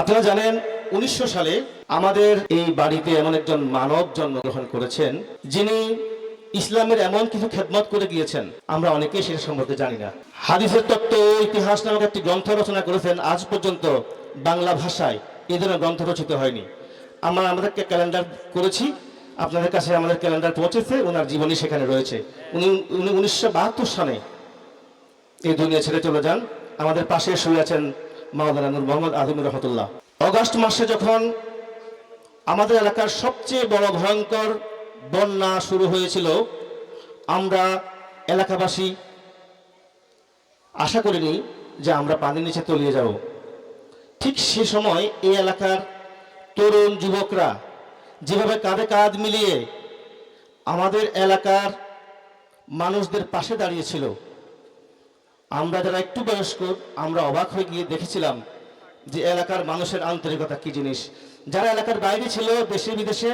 আপনারা জানেন, উনিশশো সালে আমাদের এই বাড়িতে এমন একজন মানব জন্মগ্রহণ করেছেন, যিনি ইসলামের এমন কিছু খেদমত করে গিয়েছেন, আমরা অনেকেই সেটা সম্বন্ধে জানি না। হাদিসের তত্ত্ব ইতিহাস নামক একটি গ্রন্থ রচনা করেছেন, আজ পর্যন্ত বাংলা ভাষায় এই ধরনের গ্রন্থ রচিত হয়নি। আমরা আমাদেরকে ক্যালেন্ডার করেছি, আপনাদের কাছে আমাদের ক্যালেন্ডার পৌঁছেছে, ওনার জীবনী সেখানে রয়েছে। উনি উনি উনিশশো বাহাত্তর সালে এই দুনিয়া ছেড়ে চলে যান, আমাদের পাশে শুয়ে আছেন মাওলানা মোহাম্মদ আজম রহমতুল্লাহ। মাসে যখন আমাদের এলাকার সবচেয়ে বড় ভয়ঙ্কর বন্যা শুরু হয়েছিল, আমরা এলাকাবাসী আশা করিনি যে আমরা পানির নিচে তলিয়ে যাব। ঠিক সে সময় এই এলাকার তরুণ যুবকরা যেভাবে কাঁধে কাঁধ মিলিয়ে আমাদের এলাকার মানুষদের পাশে দাঁড়িয়েছিল আমরা যারা একটু বয়স্ক, আমরা অবাক হয়ে গিয়ে দেখেছিলাম যে এলাকার মানুষের আন্তরিকতা কি জিনিস। যারা এলাকার বাইরে ছিল দেশে, বিদেশে,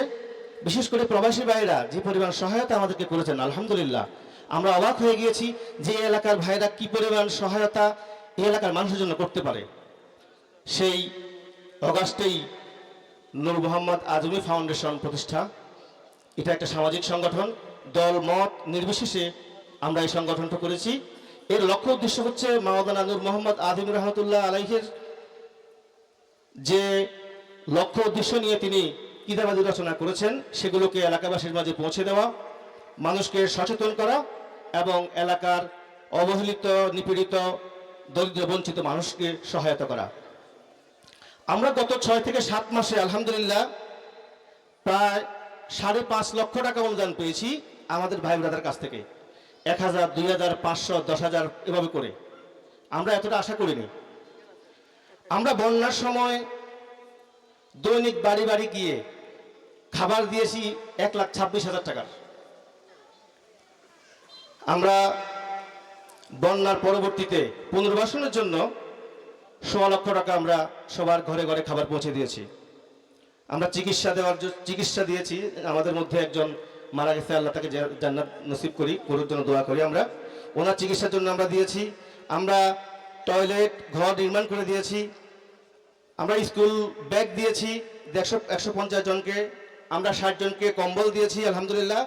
বিশেষ করে প্রবাসী ভাইরা যে পরিমাণ সহায়তা আমাদেরকে করেছেন, আলহামদুলিল্লাহ, আমরা অবাক হয়ে গিয়েছি যে এলাকার ভাইরা কি পরিমাণ সহায়তা এই এলাকার মানুষের জন্য করতে পারে। সেই অগাস্টেই নূর মোহাম্মদ আজমি ফাউন্ডেশন প্রতিষ্ঠা। এটা একটা সামাজিক সংগঠন, দল মত নির্বিশেষে আমরা এই সংগঠনটা করেছি। এর লক্ষ্য উদ্দেশ্য হচ্ছে মাওলানা নূর মোহাম্মদ আদিম রহমতুল্লাহ আলাইহের যে লক্ষ্য উদ্দেশ্য নিয়ে তিনি কিতাবাদি রচনা করেছেন, সেগুলোকে এলাকাবাসীর মাঝে পৌঁছে দেওয়া, মানুষকে সচেতন করা এবং এলাকার অবহেলিত, নিপীড়িত, দরিদ্র, বঞ্চিত মানুষকে সহায়তা করা। আমরা গত ছয় থেকে সাত মাসে আলহামদুলিল্লাহ প্রায় সাড়ে পাঁচ লক্ষ টাকা অনুদান পেয়েছি আমাদের ভাই ব্রাদার কাছ থেকে। এক হাজার, দুই হাজার, পাঁচশো, দশ হাজার, এভাবে করে। আমরা এতটা আশা করিনি। আমরা বন্যার সময় দৈনিক বাড়ি বাড়ি গিয়ে খাবার দিয়েছি এক লাখ ছাব্বিশ হাজার টাকার। আমরা বন্যার পরবর্তীতে পুনর্বাসনের জন্য সোয়া লক্ষ টাকা আমরা সবার ঘরে ঘরে খাবার পৌঁছে দিয়েছি। আমরা চিকিৎসা দেওয়ার চিকিৎসা দিয়েছি। আমাদের মধ্যে একজন মারা গেছে, আল্লাহ তাকে জান্নাত নসিব করি, গরুর জন্য দোয়া করি আমরা। ওনার চিকিৎসার জন্য আমরা দিয়েছি, আমরা টয়লেট ঘর নির্মাণ করে দিয়েছি, আমরা স্কুল ব্যাগ দিয়েছি, একশো একশো পঞ্চাশ জনকে, আমরা ষাট জনকে কম্বল দিয়েছি, আলহামদুলিল্লাহ।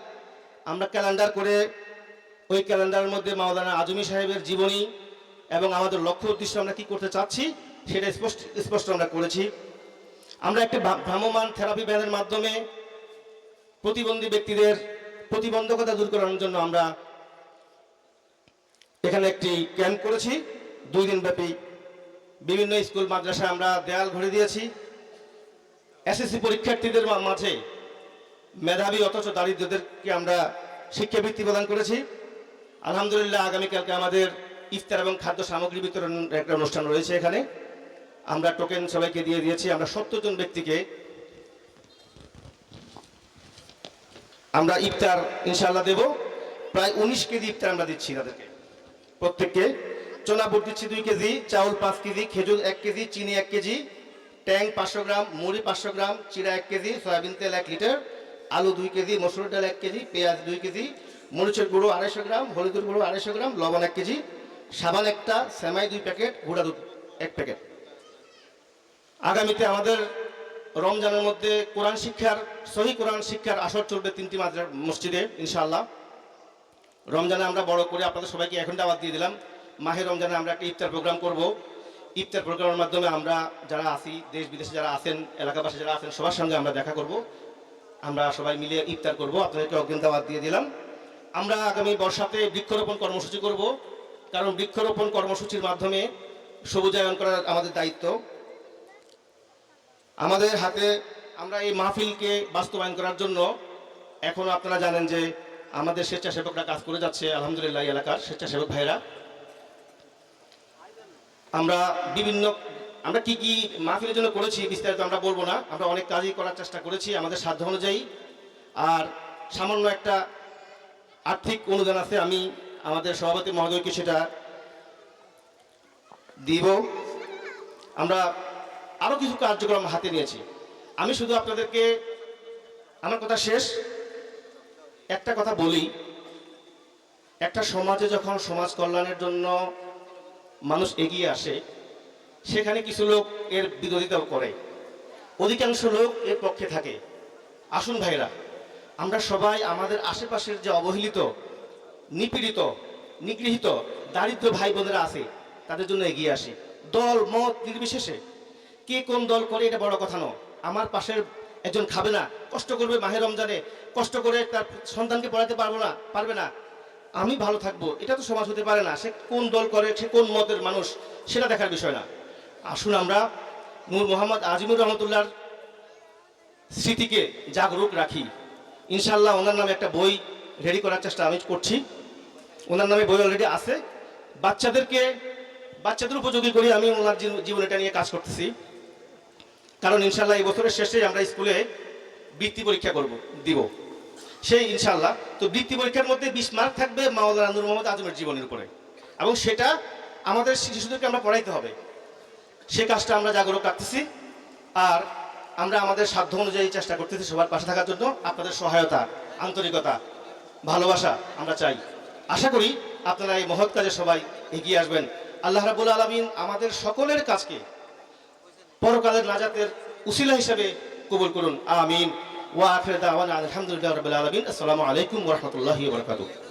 আমরা ক্যালেন্ডার করে, ওই ক্যালেন্ডারের মধ্যে মাওলানা আজমি সাহেবের জীবনী এবং আমাদের লক্ষ্য উদ্দেশ্য আমরা কি করতে চাচ্ছি, সেটা স্পষ্ট স্পষ্ট আমরা করেছি। আমরা একটি ভ্রা- ভ্রাম্যমাণ থেরাপি ব্যানের মাধ্যমে প্রতিবন্ধী ব্যক্তিদের প্রতিবন্ধকতা দূর করানোর জন্য আমরা এখানে একটি ক্যাম্প করেছি। দুই দিন ব্যাপী বিভিন্ন স্কুল মাদ্রাসায় আমরা দেয়াল ঘুরে দিয়েছি। এসএসসি পরীক্ষার্থীদের মাঝে মেধাবী অথচ দারিদ্রদেরকে আমরা শিক্ষাবৃত্তি প্রদান করেছি। আলহামদুলিল্লাহ আগামীকালকে আমাদের ইফতার এবং খাদ্য সামগ্রী বিতরণ একটা অনুষ্ঠান রয়েছে এখানে। আমরা টোকেন সবাইকে দিয়ে দিয়েছি। আমরা সত্তর জন ব্যক্তিকে আমরা ইফতার ইনশাআল্লাহ দেব। প্রায় উনিশ কেজি ইফতার আমরা দিচ্ছি তাদেরকে। প্রত্যেককে। চোনা বুট দিচ্ছি দুই কেজি, চাউল পাঁচ কেজি, খেজুর এক কেজি, চিনি এক কেজি, ট্যাং পাঁচশো গ্রাম, মুড়ি পাঁচশো গ্রাম, চিরা এক কেজি, সয়াবিন তেল এক লিটার, আলু দুই কেজি, মসুর ডাল এক কেজি, পেঁয়াজ দুই কেজি, মরিচের গুঁড়ো আড়াইশো গ্রাম, হলুদের গুঁড়ো আড়াইশো গ্রাম, লবণ এক কেজি, সাবান একটা, সেমাই দুই প্যাকেট গুঁড়া দুধ এক প্যাকেট। আগামীতে আমাদের রমজানের মধ্যে কোরআন শিক্ষার, সহি কোরআন শিক্ষার আসর চলবে তিনটি মাদ্রাস মসজিদে, ইনশাআল্লাহ। রমজানে আমরা বড় করে আপনাদের সবাইকে এখন দাওয়াত দিয়ে দিলাম। মাহে রমজানে আমরা একটা ইফতার প্রোগ্রাম করব। ইফতার প্রোগ্রামের মাধ্যমে আমরা যারা আছি, দেশ বিদেশে যারা আছেন, এলাকাবাসী যারা আছেন, সবার সঙ্গে আমরা দেখা করব। আমরা সবাই মিলে ইফতার করব। আপনাদেরকে অগ্রিম দাওয়াত দিয়ে দিলাম। আমরা আগামী বর্ষাতে বৃক্ষরোপণ কর্মসূচি করব। কারণ বৃক্ষরোপণ কর্মসূচির মাধ্যমে সবুজায়ন করার আমাদের দায়িত্ব। আমাদের হাতে আমরা এই মাহফিলকে বাস্তবায়ন করার জন্য এখন আপনারা জানেন যে আমাদের স্বেচ্ছাসেবকরা কাজ করে যাচ্ছে, আলহামদুলিল্লাহ এলাকার স্বেচ্ছাসেবক ভাইরা আমরা বিভিন্ন, আমরা কি কি মাহফিলের জন্য করেছি বিস্তারিত আমরা বলব না, আমরা অনেক কাজই করার চেষ্টা করেছি আমাদের সাধ্য অনুযায়ী। আর সামান্য একটা আর্থিক অনুদান আছে, আমি আমাদের সভাপতি মহোদয়কে সেটা দিব। আমরা আরও কিছু কার্যক্রম হাতে নিয়েছি। আমি শুধু আপনাদেরকে আমার কথা শেষ। একটা কথা বলি। একটা সমাজে যখন সমাজ কল্যাণের জন্য মানুষ এগিয়ে আসে, সেখানে কিছু লোক এর বিরোধিতাও করে। অধিকাংশ লোক এর পক্ষে থাকে। আসুন ভাইরা, আমরা সবাই আমাদের আশেপাশের যে অবহেলিত, নিপীড়িত, নিগৃহীত, দারিদ্র ভাই বোনেরা আছে, তাদের জন্য এগিয়ে আসি। দল, মত, নির্বিশেষে কে কোন দল করে এটা বড় কথা নয়। আমার পাশের একজন খাবে না, কষ্ট করবে মাহে রমজানে, কষ্ট করে তার সন্তানকে পড়াতে পারব না, পারবে না। আমি ভালো থাকব, এটা তো সমাজ হতে পারে না, সে কোন দল করে, সে কোন মতের মানুষ, সেটা দেখার বিষয় না। আসুন আমরা নূর মোহাম্মদ আজিমুর রহমতুল্লাহর স্মৃতিকে জাগরুক রাখি। ইনশাল্লাহ ওনার নামে একটা বই রেডি করার চেষ্টা আমি করছি। ওনার নামে বই অলরেডি আছে। বাচ্চাদেরকে, বাচ্চাদের উপযোগী করে আমি ওনার জীব- জীবনীটা নিয়ে কাজ করতেছি। কারণ ইনশাল্লাহ এই বছরের শেষে আমরা স্কুলে বৃত্তি পরীক্ষা করব, দিব। সেই ইনশাল্লাহ তো বৃত্তি পরীক্ষার মধ্যে বিশ মার্ক থাকবে মাওলানা নূর মোহাম্মদ আজমের জীবনের উপরে। এবং সেটা আমাদের শিশুদেরকে আমরা পড়াইতে হবে। সে কাজটা আমরা জাগরুক রাখতেছি আর আমরা আমাদের সাধ্য অনুযায়ী চেষ্টা করতেছি সবার পাশে থাকার জন্য। আপনাদের সহায়তা, আন্তরিকতা, ভালোবাসা আমরা চাই। আশা করি আপনারা এই মহৎ কাজে সবাই এগিয়ে আসবেন। আল্লাহ রাবুল আলমিন আমাদের সকলের কাজকে পরকালের নাজাতের উসিলা হিসাবে কবুল করুন। আমিন। ওয়া আখির দাওয়ানা আলহামদুলিল্লাহ রাব্বিল আলামিন। আসসালামু আলাইকুম ওয়া রাহমাতুল্লাহি ওয়া বারাকাতুহু।